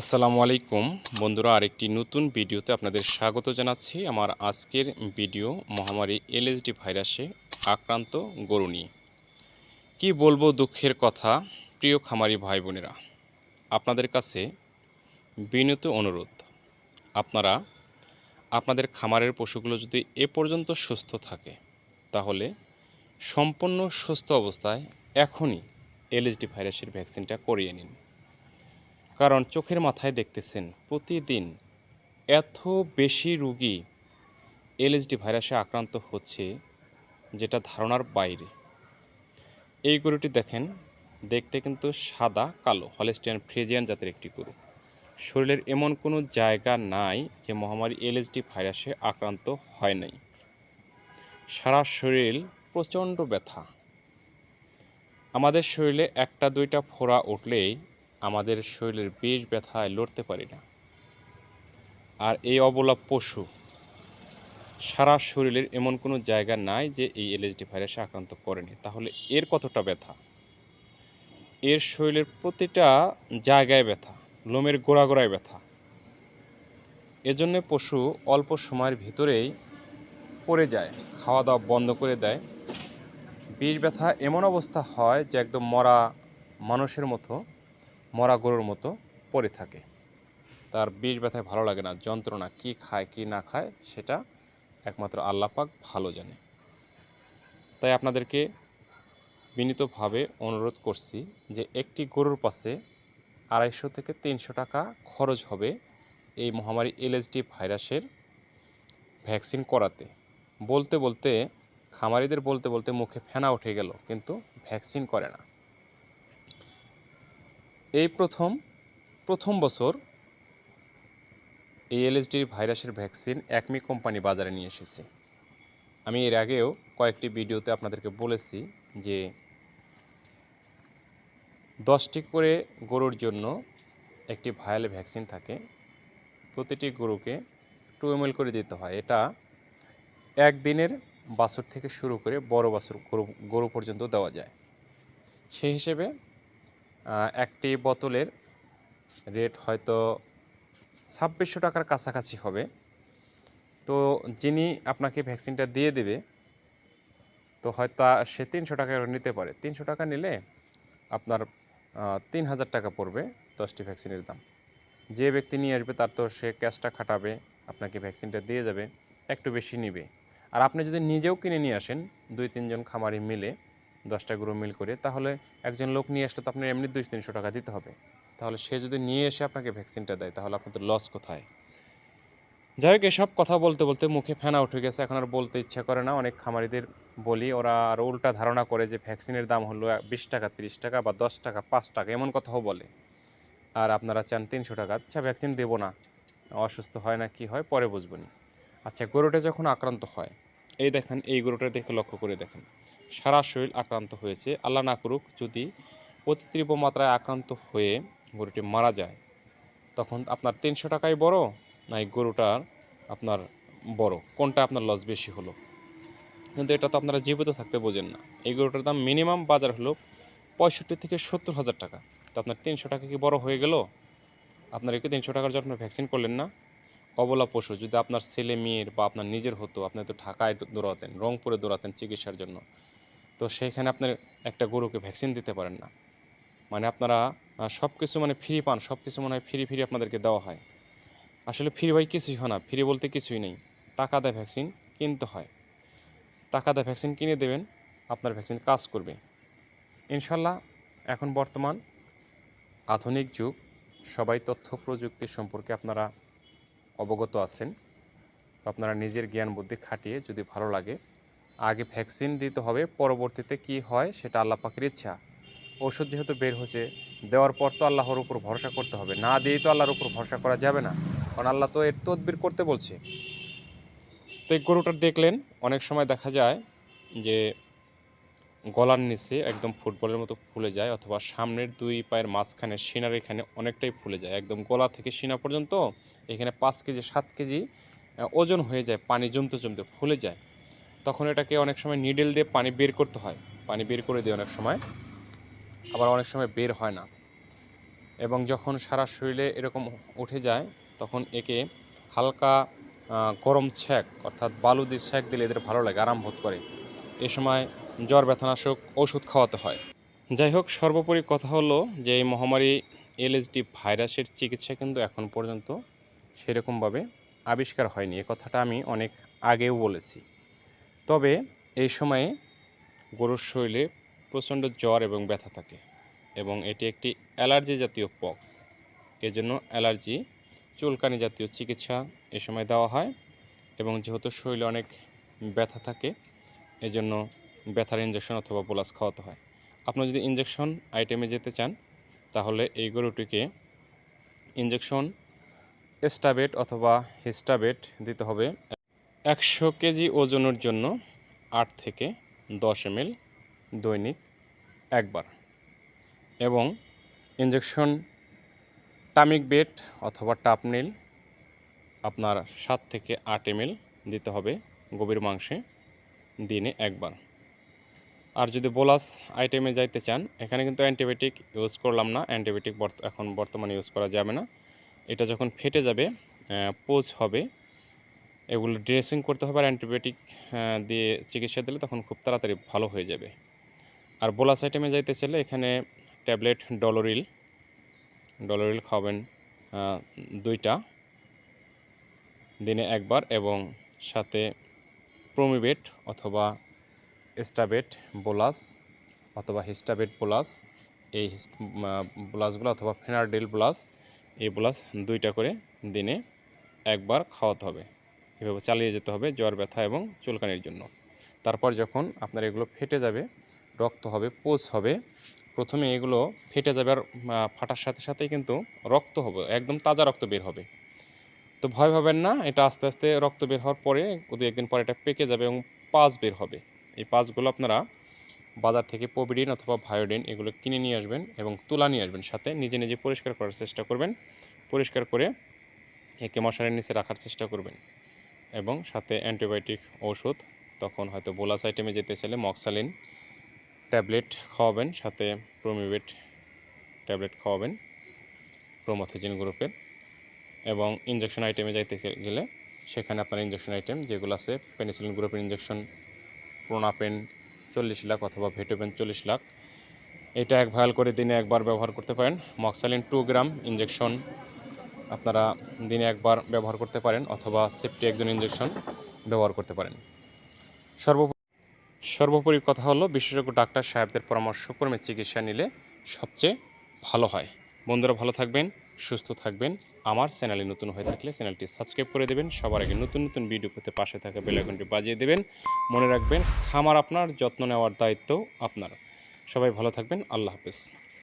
আসসালামু আলাইকুম। বন্ধুরা, আরেকটি নতুন ভিডিওতে আপনাদের স্বাগত জানাচ্ছি। আমার আজকের ভিডিও মহামারী এলএসডি ভাইরাসে আক্রান্ত গরু নিয়ে। কী বলব দুঃখের কথা, প্রিয় খামারি ভাই বোনেরা আপনাদের কাছে বিনীত অনুরোধ। আপনারা, আপনাদের খামারের পশুগুলো যদি এ পর্যন্ত সুস্থ থাকে, তাহলে সম্পূর্ণ সুস্থ অবস্থায় এখনই এলএসডি ভাইরাসের ভ্যাকসিনটা করিয়ে নিন। কারণ চোখের মাথায় দেখতেছেন, প্রতিদিন এত বেশি রুগী এলএসডি ভাইরাসে আক্রান্ত হচ্ছে যেটা ধারণার বাইরে। এই গরুটি দেখেন, দেখতে কিন্তু সাদা, কালো, হলেস্টিয়ান, ফ্রিজিয়ান জাতের একটি গরু। শরীরের এমন কোনো জায়গা নাই যে মহামারী এলএসডি ভাইরাসে আক্রান্ত হয় নাই। সারা শরীর প্রচণ্ড ব্যথা। আমাদের শরীরে একটা দুইটা ফোড়া উঠলেই আমাদের শরীরের বেশ ব্যথায় লড়তে পারি না। আর এই অবলা পশু, সারা শরীরের এমন কোনো জায়গা নাই যে এই এলএসডি ভাইরাসে আক্রান্ত করেনি। তাহলে এর কতটা ব্যথা? এর শরীরের প্রতিটা জায়গায় ব্যথা, লোমের গোড়া গোড়ায় ব্যথা। এজন্য পশু অল্প সময়ের ভিতরেই পড়ে যায়, খাওয়া দাওয়া বন্ধ করে দেয়। বিষ ব্যথা এমন অবস্থা হয় যে একদম মরা মানুষের মতো মরা গরুর মতো পড়ে থাকে। তার বিষ ব্যথায় ভালো লাগে না, যন্ত্রণা কি খায়, কি না খায়, সেটা একমাত্র আল্লাহ পাক ভালো জানে। তাই আপনাদেরকে বিনীতভাবে অনুরোধ করছি যে একটি গরুর পাশে আড়াইশো থেকে তিনশো টাকা খরচ হবে এই মহামারী এলএসডি ভাইরাসের ভ্যাকসিন করাতে। বলতে বলতে, খামারিদের বলতে বলতে মুখে ফেনা উঠে গেল, কিন্তু ভ্যাকসিন করে না। এই প্রথম প্রথম বছর এই এলএসডি ভাইরাসের ভ্যাকসিন একমি কোম্পানি বাজারে নিয়ে এসেছে। আমি এর আগেও কয়েকটি ভিডিওতে আপনাদেরকে বলেছি যে দশটি করে গরুর জন্য একটি ভায়াল ভ্যাকসিন থাকে। প্রতিটি গরুকে টু এম করে দিতে হয়। এটা একদিনের বাছুর থেকে শুরু করে বড় বাছুর গরু গরু পর্যন্ত দেওয়া যায়। সেই হিসেবে একটি বোতলের রেট হয়তো ছাব্বিশশো টাকার কাছাকাছি হবে। তো যিনি আপনাকে ভ্যাকসিনটা দিয়ে দেবে, তো হয়তো সে তিনশো টাকা নিতে পারে। তিনশো টাকা নিলে আপনার তিন হাজার টাকা পড়বে দশটি ভ্যাকসিনের দাম। যে ব্যক্তি নিয়ে আসবে তার তো সে ক্যাশটা খাটাবে, আপনাকে ভ্যাকসিনটা দিয়ে যাবে, একটু বেশি নিবে। আর আপনি যদি নিজেও কিনে নিয়ে আসেন, দুই তিনজন খামারি মিলে দশটা গরু মিল করে, তাহলে একজন লোক নিয়ে আসলে তো আপনার এমনি দুই তিনশো টাকা দিতে হবে। তাহলে সে যদি নিয়ে এসে আপনাকে ভ্যাকসিনটা দেয়, তাহলে আপনাদের লস কোথায়? যাই হোক, এসব কথা বলতে বলতে মুখে ফেনা উঠে গেছে। এখন আর বলতে ইচ্ছা করে না, অনেক খামারিদের বলি, ওরা আর উল্টা ধারণা করে যে ভ্যাকসিনের দাম হলো বিশ টাকা, তিরিশ টাকা বা দশ টাকা, পাঁচ টাকা, এমন কথাও বলে। আর আপনারা চান তিনশো টাকা আচ্ছা ভ্যাকসিন দেবো না, অসুস্থ হয় না কি হয়, পরে বুঝবেন আচ্ছা গরুটা যখন আক্রান্ত হয়, এই দেখেন, এই গরুটা দেখে লক্ষ্য করে দেখেন। সারা শরীর আক্রান্ত হয়েছে। আল্লাহ না করুক, যদি অতি তীব্র মাত্রায় আক্রান্ত হয়ে গরুটি মারা যায়, তখন আপনার তিনশো টাকাই বড় না এই গরুটার আপনার বড়। কোনটা আপনার লস বেশি হলো? কিন্তু এটা তো আপনারা জীবিত থাকতে বোঝেন না। এই গরুটার দাম মিনিমাম বাজার হলো পঁয়ষট্টি থেকে সত্তর হাজার টাকা। তো আপনার তিনশো টাকা কি বড় হয়ে গেল? আপনার কি তিনশো টাকার জন্য ভ্যাকসিন করলেন না? অবলা পশু, যদি আপনার ছেলে মেয়ের বা আপনার নিজের হতো, আপনি তো ঢাকায় দৌড়াতেন, রংপুরে দৌড়াতেন চিকিৎসার জন্য। তো সেইখানে আপনার একটা গরুকে ভ্যাকসিন দিতে পারেন না। মানে আপনারা সব কিছু মানে ফ্রি পান সব কিছু মনে হয় ফ্রি ফ্রি আপনাদেরকে দেওয়া হয়। আসলে ফ্রি ভাই কিছুই হয় না ফ্রি বলতে কিছুই নেই। টাকা দেয় ভ্যাকসিন কিনতে হয়। টাকা দেয় ভ্যাকসিন কিনে দেবেন, আপনার ভ্যাকসিন কাজ করবে। ইনশাল্লাহ এখন বর্তমান আধুনিক যুগ, সবাই তথ্য প্রযুক্তি সম্পর্কে আপনারা অবগত আছেন। আপনারা নিজের জ্ঞান বুদ্ধি খাটিয়ে যদি ভালো লাগে আগে ভ্যাকসিন দিতে হবে, পরবর্তীতে কি হয় সেটা আল্লাহ পাকের ইচ্ছা। ওষুধ যেহেতু বের হয়েছে, দেওয়ার পর তো আল্লাহর উপর ভরসা করতে হবে। না দিয়েই তো আল্লাহর উপর ভরসা করা যাবে না। কারণ আল্লাহ তো এর তদবির করতে বলছে। তো এই গরুটা দেখলেন, অনেক সময় দেখা যায় যে গলার নিচে একদম ফুটবলের মতো ফুলে যায়, অথবা সামনের দুই পায়ের মাঝখানে সিনার এখানে অনেকটাই ফুলে যায়। একদম গলা থেকে সিনা পর্যন্ত, এখানে পাঁচ কেজি, সাত কেজি ওজন হয়ে যায়, পানি জমতে জমতে ফুলে যায়। তখন এটাকে অনেক সময় নিডেল দিয়ে পানি বের করতে হয়। পানি বের করে দিয়ে অনেক সময়। আবার অনেক সময় বের হয় না। এবং যখন সারা শরীরে এরকম উঠে যায়, তখন একে হালকা গরম ছ্যাক অর্থাৎ বালু দিয়ে ছ্যাক দিলে এদের ভালো লাগে, আরাম বোধ করে। এ সময় জ্বর, ব্যথানাশক ওষুধ খাওয়াতে হয়। যাই হোক, সর্বোপরি কথা হলো যে, এই মহামারী এলএসডি ভাইরাসের চিকিৎসা কিন্তু এখন পর্যন্ত সেরকমভাবে আবিষ্কার হয়নি। এ কথাটা আমি অনেক আগেও বলেছি। তবে এই সময়ে গরুর শরীরে প্রচণ্ড জ্বর এবং ব্যথা থাকে এবং এটি একটি অ্যালার্জি জাতীয় পক্স। এজন্য অ্যালার্জি চুলকানি জাতীয় চিকিৎসা এ সময় দেওয়া হয় এবং যেহেতু শরীরে অনেক ব্যথা থাকে এজন্য ব্যথার ইঞ্জেকশন অথবা বোলাস খাওয়াতে হয়। আপনার যদি ইঞ্জেকশন আইটেমে যেতে চান, তাহলে এই গরুটিকে ইঞ্জেকশন স্টাবেট অথবা হিস্টাবেট দিতে হবে। একশো কেজি ওজনের জন্য আট থেকে দশ এম দৈনিক একবার এবং ইঞ্জেকশন টামিক বেট অথবা টাপনিল আপনার সাত থেকে আট এম দিতে হবে গভীর মাংসে দিনে একবার। আর যদি বোলাস আইটেমে যাইতে চান, এখানে কিন্তু অ্যান্টিবায়োটিক ইউজ করলাম না, অ্যান্টিবায়োটিক এখন বর্তমানে ইউজ করা যাবে না। এটা যখন ফেটে যাবে পোজ হবে এগুলো ড্রেসিং করতে হবে আর অ্যান্টিবায়োটিক দিয়ে চিকিৎসা দিলে তখন খুব তাড়াতাড়ি ভালো হয়ে যাবে। আর বোলাস আইটেমে যাইতে চাইলে এখানে ট্যাবলেট ডলোরিল ডলোরিল খাওয়াবেন দুইটা, দিনে একবার এবং সাথে প্রমিবেট অথবা স্টাবেট বোলাস অথবা হিস্টাবেট বোলাস। এই বোলাসগুলো অথবা ফেনারডিল বোলাস, এই বোলাস দুইটা করে দিনে একবার খাওয়াতে হবে। এভাবে চালিয়ে যেতে হবে জ্বর, ব্যথা এবং চুলকানির জন্য। তারপর যখন আপনার এগুলো ফেটে যাবে, রক্ত হবে, পোজ হবে, প্রথমে এগুলো ফেটে যাবে আর ফাটার সাথে সাথেই কিন্তু রক্ত হবে, একদম তাজা রক্ত বের হবে। তো ভয় পাবেন না, এটা আস্তে আস্তে রক্ত বের হওয়ার পরে দু একদিন পরে এটা পেকে যাবে এবং পাস বের হবে। এই পাসগুলো আপনারা বাজার থেকে পবিডিন অথবা ভায়োডিন এগুলো কিনে নিয়ে আসবেন এবং তুলা নিয়ে আসবেন সাথে। নিজে নিজে পরিষ্কার করার চেষ্টা করবেন, পরিষ্কার করে একে মশারির নিচে রাখার চেষ্টা করবেন। এবং সাথে অ্যান্টিবায়োটিক ওষুধ তখন হয়তো বোলাস আইটেমে যেতে চাইলে মক্সালিন ট্যাবলেট খাওয়াবেন, সাথে প্রোমিবেট ট্যাবলেট খাওয়াবেন, প্রোমোথেজিন গ্রুপের। এবং ইঞ্জেকশন আইটেমে যাইতে গেলে সেখানে আপনার ইঞ্জেকশন আইটেম যেগুলো আছে, পেনিসিলিন গ্রুপের ইঞ্জেকশন প্রোনাপেন চল্লিশ লাখ অথবা ভেটোপেন চল্লিশ লাখ। এটা এক ভায়াল করে দিনে একবার ব্যবহার করতে পারেন। মক্সালিন টু গ্রাম ইঞ্জেকশন আপনারা দিনে একবার ব্যবহার করতে পারেন অথবা সেফটি একজন ইঞ্জেকশন ব্যবহার করতে পারেন। সর্ব সর্বোপরি কথা হলো, বিশেষজ্ঞ ডাক্তার সাহেবদের পরামর্শক্রমে চিকিৎসা নিলে সবচেয়ে ভালো হয়। বন্ধুরা ভালো থাকবেন, সুস্থ থাকবেন। আমার চ্যানেলে নতুন হয়ে থাকলে চ্যানেলটি সাবস্ক্রাইব করে দেবেন। সবার আগে নতুন নতুন ভিডিও পেতে পাশে থাকা বেলাইকনটি বাজিয়ে দেবেন। মনে রাখবেন, খামার আপনার, যত্ন নেওয়ার দায়িত্ব আপনার। সবাই ভালো থাকবেন, আল্লাহ হাফেজ।